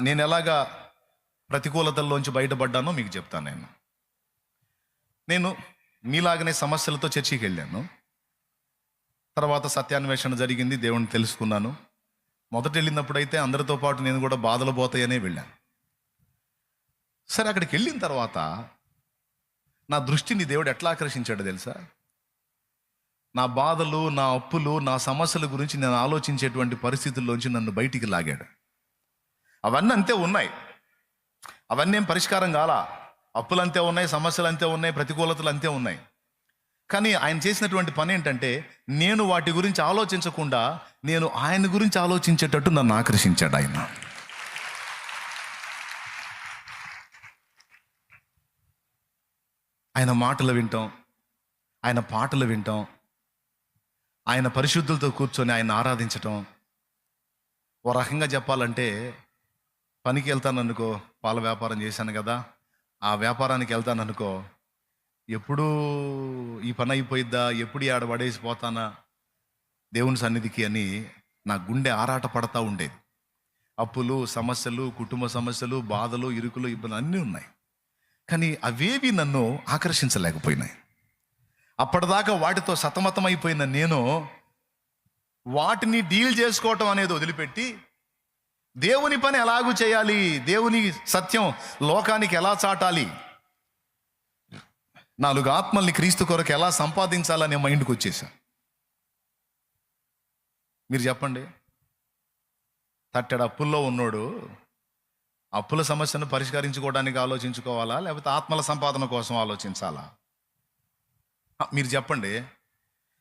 నేను ఎలాగా ప్రతికూలతల్లోంచి బయటపడ్డానో మీకు చెప్తాను నేను. నేను మీలాగనే సమస్యలతో చర్చికి వెళ్ళాను. తర్వాత సత్యాన్వేషణ జరిగింది దేవుణ్ణి తెలుసుకున్నాను. మొదట వెళ్ళినప్పుడైతే అందరితో పాటు నేను కూడా బాధలు పోతాయనే వెళ్ళాను. సరే అక్కడికి వెళ్ళిన తర్వాత నా దృష్టిని దేవుడు ఎట్లా ఆకర్షించాడో తెలుసా? నా బాధలు నా అప్పులు నా సమస్యల గురించి నేను ఆలోచించేటువంటి పరిస్థితుల్లోంచి నన్ను బయటికి లాగాడు. అవన్నీ అంతే ఉన్నాయి. అవన్నీ ఏం పరిష్కారం కాలా? అప్పులు అంతే ఉన్నాయి సమస్యలు అంతే ఉన్నాయి ప్రతికూలతలు అంతే ఉన్నాయి. కానీ ఆయన చేసినటువంటి పని ఏంటంటే నేను వాటి గురించి ఆలోచించకుండా నేను ఆయన గురించి ఆలోచించేటట్టు నన్ను ఆకర్షించాడు ఆయన. ఆయన మాటలు వింటాం ఆయన పాటలు వింటాం ఆయన పరిశుద్ధులతో కూర్చొని ఆయన ఆరాధించటం. ఓ రకంగా చెప్పాలంటే పనికి వెళ్తాను అనుకో పాల వ్యాపారం చేశాను కదా ఆ వ్యాపారానికి వెళ్తాను అనుకో ఎప్పుడు ఈ పని అయిపోయిద్దా ఎప్పుడు ఆడ పడేసి పోతానా దేవుని సన్నిధికి అని నా గుండె ఆరాట పడతా ఉండేది. అప్పులు సమస్యలు కుటుంబ సమస్యలు బాధలు ఇరుకులు ఇబ్బందులు అన్నీ ఉన్నాయి. కానీ అవేవి నన్ను ఆకర్షించలేకపోయినాయి. అప్పటిదాకా వాటితో సతమతమైపోయిన నేను వాటిని డీల్ చేసుకోవటం అనేది వదిలిపెట్టి దేవుని పని ఎలాగూ చేయాలి? దేవుని సత్యం లోకానికి ఎలా చాటాలి? నాలుగు ఆత్మల్ని క్రీస్తు కొరకు ఎలా సంపాదించాలనే మైండ్కి వచ్చేసా. మీరు చెప్పండి. తట్టెడు అప్పుల్లో ఉన్నోడు అప్పుల సమస్యను పరిష్కరించుకోవడానికి ఆలోచించుకోవాలా? లేకపోతే ఆత్మల సంపాదన కోసం ఆలోచించాలా? మీరు చెప్పండి.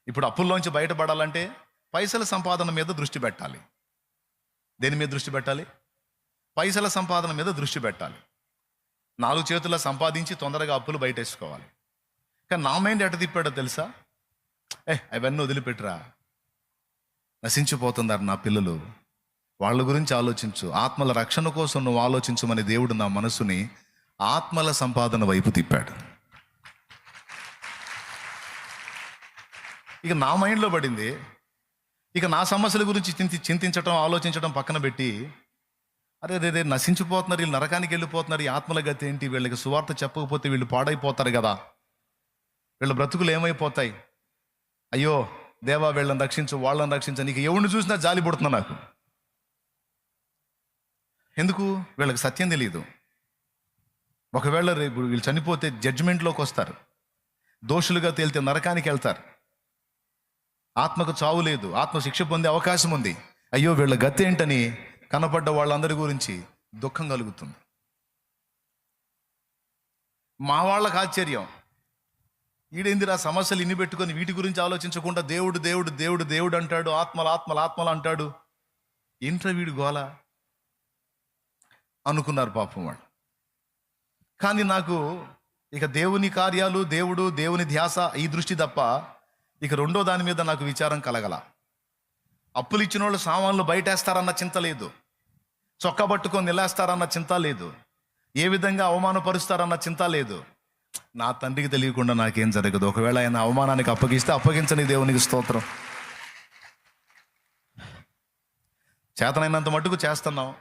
ఇప్పుడు అప్పుల్లోంచి బయటపడాలంటే పైసల సంపాదన మీద దృష్టి పెట్టాలి. దేని మీద దృష్టి పెట్టాలి? పైసల సంపాదన మీద దృష్టి పెట్టాలి. నాలుగు చేతుల సంపాదించి తొందరగా అప్పులు బయటేసుకోవాలి. కానీ నా మైండ్ ఎట తిప్పాడో తెలుసా? ఏ అవన్నీ వదిలిపెట్టురా. నశించిపోతున్నారు నా పిల్లలు. వాళ్ళ గురించి ఆలోచించు. ఆత్మల రక్షణ కోసం నువ్వు ఆలోచించమని దేవుడు నా మనసుని ఆత్మల సంపాదన వైపు తిప్పాడు. ఇక నా మైండ్లో పడింది ఇక నా సమస్యల గురించి చింతి చింతించడం ఆలోచించడం పక్కన పెట్టి అరే రే రే నశించిపోతున్నారు వీళ్ళు నరకానికి వెళ్ళిపోతున్నారు ఈ ఆత్మల గతి ఏంటి? వీళ్ళకి సువార్త చెప్పకపోతే వీళ్ళు పాడైపోతారు కదా. వీళ్ళ బ్రతుకులు ఏమైపోతాయి? అయ్యో దేవా వీళ్ళని రక్షించు వాళ్ళని రక్షించు నీకు ఎవరిని చూసినా జాలి పుడుతున్నా నాకు? ఎందుకు? వీళ్ళకి సత్యం తెలియదు ఒకవేళ రేపు వీళ్ళు చనిపోతే జడ్జిమెంట్లోకి వస్తారు. దోషులుగా తేలితే నరకానికి వెళ్తారు. ఆత్మకు చావు లేదు. ఆత్మ శిక్ష పొందే అవకాశం ఉంది. అయ్యో వీళ్ళ గతి ఏంటని కనపడ్డ వాళ్ళందరి గురించి దుఃఖం కలుగుతుంది. మా వాళ్ళకి ఆశ్చర్యం. ఈడేందిరా సమస్యలు ఇన్ని పెట్టుకొని వీటి గురించి ఆలోచించకుండా దేవుడు దేవుడు దేవుడు దేవుడు అంటాడు ఆత్మలు ఆత్మలు ఆత్మలు అంటాడు. ఏంట్రా వీడు గోల? అనుకున్నారు పాపం వాళ్ళు. కానీ నాకు ఇక దేవుని కార్యాలు దేవుడు దేవుని ధ్యాస ఈ దృష్టి తప్ప ఇక రెండో దాని మీద నాకు విచారం కలగల. అప్పులు ఇచ్చిన వాళ్ళు సామాన్లు బయటేస్తారన్న చింత లేదు. చొక్కా పట్టుకొని నిలేస్తారన్న చింత లేదు. ఏ విధంగా అవమానపరుస్తారన్న చింత లేదు. నా తండ్రికి తెలియకుండా నాకేం జరగదు. ఒకవేళ ఆయన అవమానానికి అప్పగిస్తే అప్పగించని దేవునికి స్తోత్రం. చేతనైనంత మటుకు చేస్తున్నాం.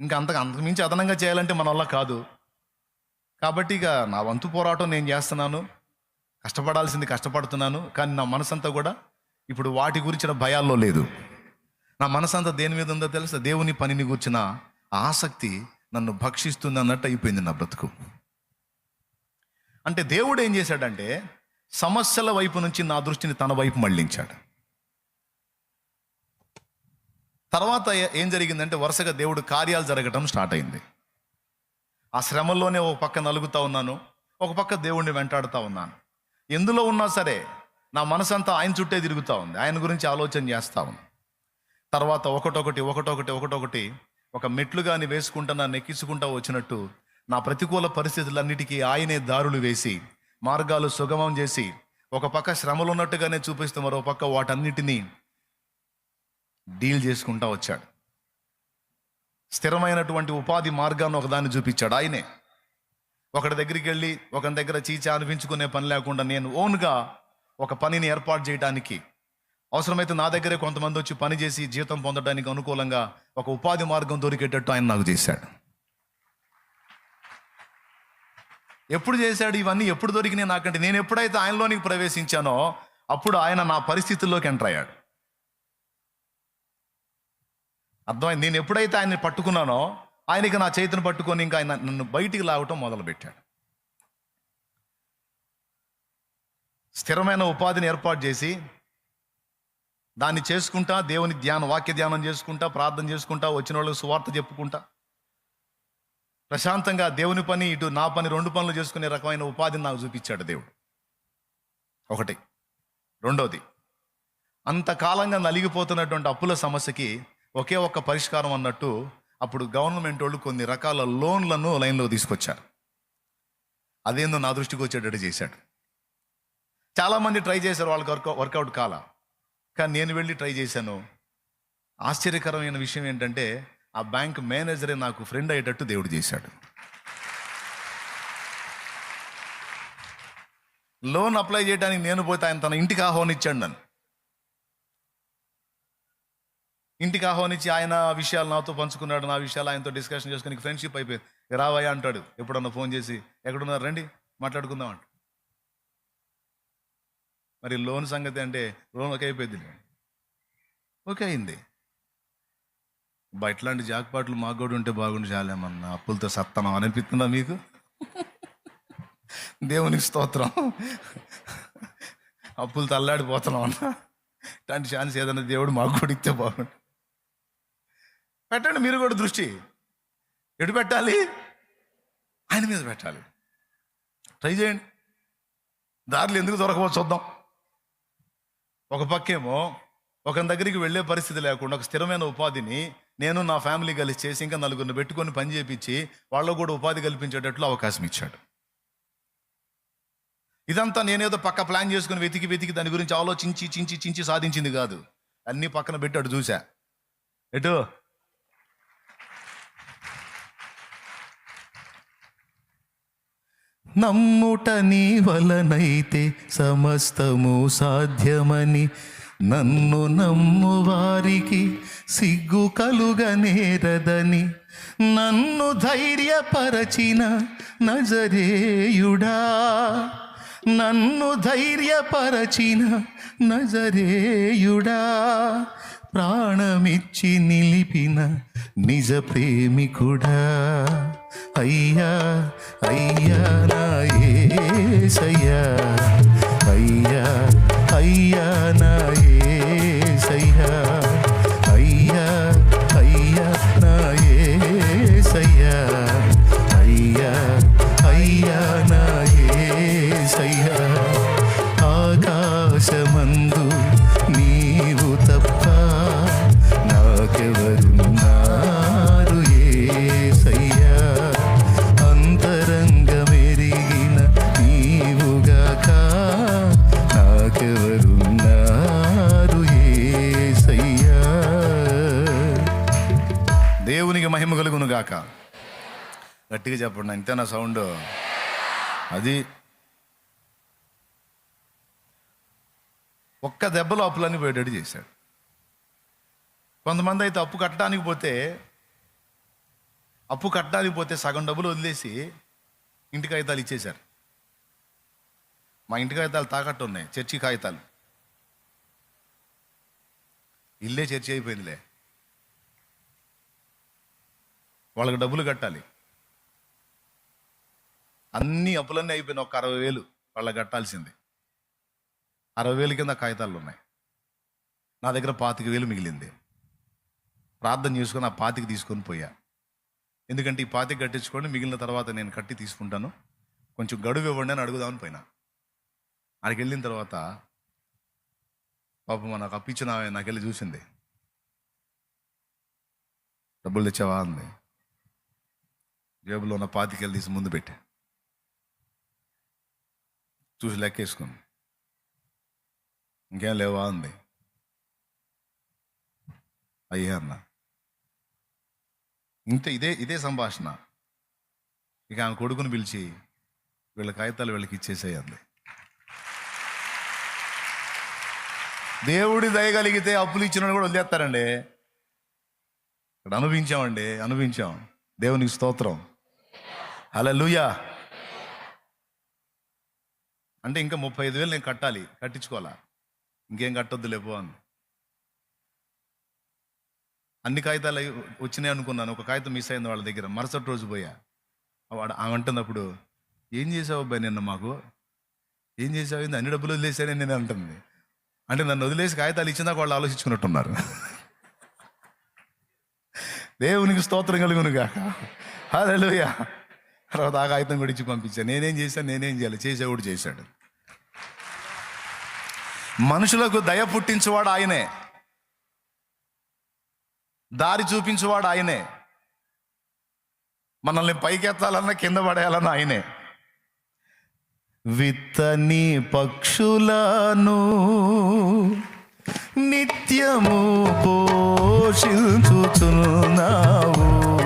ఇంకా అంతకు అంతకు మించి అదనంగా చేయాలంటే మన వల్ల కాదు. కాబట్టి ఇక నా వంతు పోరాటం నేను చేస్తున్నాను. కష్టపడాల్సింది కష్టపడుతున్నాను కానీ నా మనసంతా కూడా ఇప్పుడు వాటి గురించిన భయాల్లో లేదు. నా మనసంతా దేని మీద ఉందో తెలుసా? దేవుని పనిని గురించిన ఆసక్తి నన్ను భక్షిస్తుంది అన్నట్టు అయిపోయింది నా బ్రతుకు. అంటే దేవుడు ఏం చేశాడంటే సమస్యల వైపు నుంచి నా దృష్టిని తన వైపు మళ్ళించాడు. తర్వాత ఏం జరిగిందంటే వరుసగా దేవుడు కార్యాలు జరగటం స్టార్ట్ అయింది. ఆ శ్రమల్లోనే ఒక పక్క నలుగుతా ఉన్నాను ఒక పక్క దేవుణ్ణి వెంటాడుతా ఉన్నాను. ఎందులో ఉన్నా సరే నా మనసంతా ఆయన చుట్టే తిరుగుతూ ఉంది. ఆయన గురించి ఆలోచన చేస్తా ఉంది. తర్వాత ఒకటొకటి ఒకటొకటి ఒకటొకటి ఒక మెట్లుగాని వేసుకుంటా నెక్కించుకుంటా వచ్చినట్టు నా ప్రతికూల పరిస్థితులన్నిటికీ ఆయనే దారులు వేసి మార్గాలు సుగమం చేసి ఒక పక్క శ్రమలు ఉన్నట్టుగానే చూపిస్తూ మరో పక్క వాటన్నిటినీ డీల్ చేసుకుంటా వచ్చాడు. స్థిరమైనటువంటి ఉపాధి మార్గాన్ని ఒకదాన్ని చూపించాడు ఆయనే. ఒకటి దగ్గరికి వెళ్ళి ఒకరి దగ్గర చీచా అనిపించుకునే పని లేకుండా నేను ఓన్గా ఒక పనిని ఏర్పాటు చేయడానికి అవసరమైతే నా దగ్గరే కొంతమంది వచ్చి పని చేసి జీతం పొందడానికి అనుకూలంగా ఒక ఉపాధి మార్గం దొరికేటట్టు ఆయన నాకు చేశాడు. ఎప్పుడు చేశాడు ఇవన్నీ ఎప్పుడు దొరికినాయి నాకంటే నేను ఎప్పుడైతే ఆయనలోనికి ప్రవేశించానో అప్పుడు ఆయన నా పరిస్థితుల్లోకి ఎంటర్ అయ్యాడు. అర్థమైంది? నేను ఎప్పుడైతే ఆయన్ని పట్టుకున్నానో ఆయనకి నా చేతిని పట్టుకొని ఇంకా ఆయన నన్ను బయటికి లాగటం మొదలుపెట్టాడు. స్థిరమైన ఉపాధిని ఏర్పాటు చేసి దాన్ని చేసుకుంటా దేవుని ధ్యానం వాక్య ధ్యానం చేసుకుంటా ప్రార్థన చేసుకుంటా వచ్చిన వాళ్ళకి సువార్త చెప్పుకుంటా. ప్రశాంతంగా దేవుని పని ఇటు నా పని రెండు పనులు చేసుకునే రకమైన ఉపాధిని నాకు చూపించాడు దేవుడు. ఒకటి. రెండోది అంతకాలంగా నలిగిపోతున్నటువంటి అప్పుల సమస్యకి ఒకే ఒక్క పరిష్కారం అన్నట్టు అప్పుడు గవర్నమెంట్ వాళ్ళు కొన్ని రకాల లోన్లను లైన్లో తీసుకొచ్చారు. అదేందో నా దృష్టికి వచ్చేటట్టు చేశాడు. చాలామంది ట్రై చేశారు వాళ్ళకి వర్క్ వర్కౌట్ కాల. కానీ నేను వెళ్ళి ట్రై చేశాను. ఆశ్చర్యకరమైన విషయం ఏంటంటే ఆ బ్యాంక్ మేనేజరే నాకు ఫ్రెండ్ అయ్యేటట్టు దేవుడు చేశాడు. లోన్ అప్లై చేయడానికి నేను పోతే ఆయన తన ఇంటికి ఆహ్వానించాడు నన్ను. ఇంటికి ఆహ్వానించి ఆయన విషయాలు నాతో పంచుకున్నాడు నా విషయాలు ఆయనతో డిస్కషన్ చేసుకుని ఫ్రెండ్షిప్ అయిపోయింది. రావయ్యా అంటాడు ఎప్పుడన్నా ఫోన్ చేసి ఎక్కడున్నారు? రండి మాట్లాడుకుందాం అంట మరి లోన్ సంగతి అంటే లోన్ ఓకే అయిపోయింది ఓకే అయింది. బా ఇట్లాంటి జాక్పాట్లు మాకు కూడా ఉంటే బాగుండి చాలేమన్నా అప్పులతో సత్తనం అనిపిస్తుందా మీకు? దేవునికి స్తోత్రం. అప్పులతో అల్లాడిపోతున్నాం అన్న. ఇట్లాంటి ఛాన్స్ ఏదైనా దేవుడు మాకు కూడా ఇస్తే బాగుండు. పెట్టండి మీరు కూడా దృష్టి. ఎటు పెట్టాలి? ఆయన మీద పెట్టాలి. ట్రై చేయండి. దారులు ఎందుకు దొరకవో చూద్దాం. ఒక పక్కేమో ఒక దగ్గరికి వెళ్ళే పరిస్థితి లేకుండా ఒక స్థిరమైన ఉపాధిని నేను నా ఫ్యామిలీ కలిసి చేసి ఇంకా నలుగురిని పెట్టుకొని పని చేపించి వాళ్ళకు కూడా ఉపాధి కల్పించేటట్లు అవకాశం ఇచ్చాడు. ఇదంతా నేనేదో పక్క ప్లాన్ చేసుకుని వెతికి వెతికి దాని గురించి ఆలోచించి చించి చించి సాధించింది కాదు. అన్ని పక్కన పెట్టి అటు చూసా. ఎటు? నమ్ముట నీ వలనైతే సమస్తము సాధ్యమని. నన్ను నమ్ము వారికి సిగ్గు కలుగనేరదని నన్ను ధైర్యపరచిన నజరేయుడా. నన్ను ధైర్యపరచిన నజరేయుడా. ప్రాణమిచ్చి నిలిపిన నిజ ప్రేమికుడా. అయ్యా అయ్యా నా యేసయ్యా అయ్యా అయ్యా నా ఏ గాక గట్టిగా చెప్పండి అంతేనా సౌండ్. అది ఒక్క దెబ్బలో అప్పులన్నీ పోయేటట్టు చేశాడు. కొంతమంది అయితే అప్పు కట్టడానికి పోతే అప్పు కట్టడానికి పోతే సగం డబ్బులు వదిలేసి ఇంటి కాగితాలు ఇచ్చేశారు. మా ఇంటి కాగితాలు తాకట్టు ఉన్నాయి చర్చి కాగితాలు. ఇల్లే చర్చి అయిపోయిందిలే. వాళ్ళకి డబ్బులు కట్టాలి. అన్ని అప్పులన్నీ అయిపోయిన ఒక అరవై వేలు వాళ్ళకి కట్టాల్సింది. అరవై వేలు కింద కాగితాలు ఉన్నాయి. నా దగ్గర పాతిక వేలు మిగిలింది. ప్రార్థన చేసుకొని ఆ పాతికి తీసుకొని పోయా. ఎందుకంటే ఈ పాతిక కట్టించుకొని మిగిలిన తర్వాత నేను కట్టి తీసుకుంటాను. కొంచెం గడువు ఇవ్వండి అని అడుగుదామని పోయినా. ఆడికి వెళ్ళిన తర్వాత పాపం నాకు అప్పించిన నాకు వెళ్ళి చూసింది. డబ్బులు తెచ్చావా అంది. జేబులో ఉన్న పాతికెళ్ళి తీసి ముందు పెట్టా. చూసి లెక్కేసుకుని ఇంకేం లేవా అంది. అయ్యా అన్న. ఇంత ఇదే ఇదే సంభాషణ. ఇక ఆమె కొడుకుని పిలిచి వీళ్ళ కాగితాలు వీళ్ళకి ఇచ్చేసేయండి దేవుడి దయగలిగితే అప్పులు ఇచ్చిన కూడా వదిలేస్తారండి. ఇక్కడ అనుభవించామండి అనుభవించాం. దేవునికి స్తోత్రం. అలా అంటే ఇంకా ముప్పై ఐదు వేలు నేను కట్టాలి కట్టించుకోవాలా? ఇంకేం కట్టొద్దు లేపో అని అన్ని కాగితాలు వచ్చినాయి అనుకున్నాను ఒక కాగితం మిస్ అయింది వాళ్ళ దగ్గర మరుసటి రోజు పోయా. వాడు ఆమె అంటున్నప్పుడు ఏం చేసావు అబ్బాయి నిన్న మాకు? ఏం చేసావు? ఏంది? అన్ని డబ్బులు వదిలేసానే నేను అంటుంది. అంటే నన్ను వదిలేసి కాగితాలు ఇచ్చినాక వాళ్ళు ఆలోచించుకున్నట్టున్నారు. దేవునికి స్తోత్రం కలుగునుగా హలో తర్వాత ఆ కాగితం కూడా ఇచ్చి పంపించాను నేనేం చేశాను? నేనేం చేయాలి? చేసేవాడు చేశాడు. మనుషులకు దయ పుట్టించేవాడు ఆయనే. దారి చూపించేవాడు ఆయనే. మనల్ని పైకెత్తాలన్నా కింద పడేయాలన్నా ఆయనే. విత్తని పక్షులను నిత్యము పోషించుతున్నావు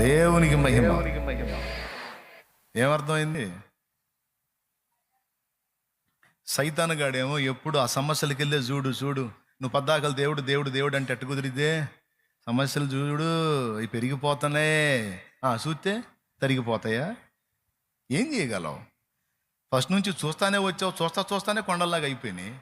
దేవునికి మహిమ. ఏమర్థమైంది? సైతాన్ గాడేమో ఎప్పుడు ఆ సమస్యలకి వెళ్ళే చూడు చూడు. నువ్వు పద్దాకలు దేవుడు దేవుడు దేవుడు అంటే ఎట్టు కుదిరితే సమస్యలు చూడు అవి పెరిగిపోతానే. ఆ, చూస్తే తరిగిపోతాయా? ఏం చేయగలవు? ఫస్ట్ నుంచి చూస్తానే వచ్చావు చూస్తా చూస్తానే కొండల్లాగా అయిపోయినాయి.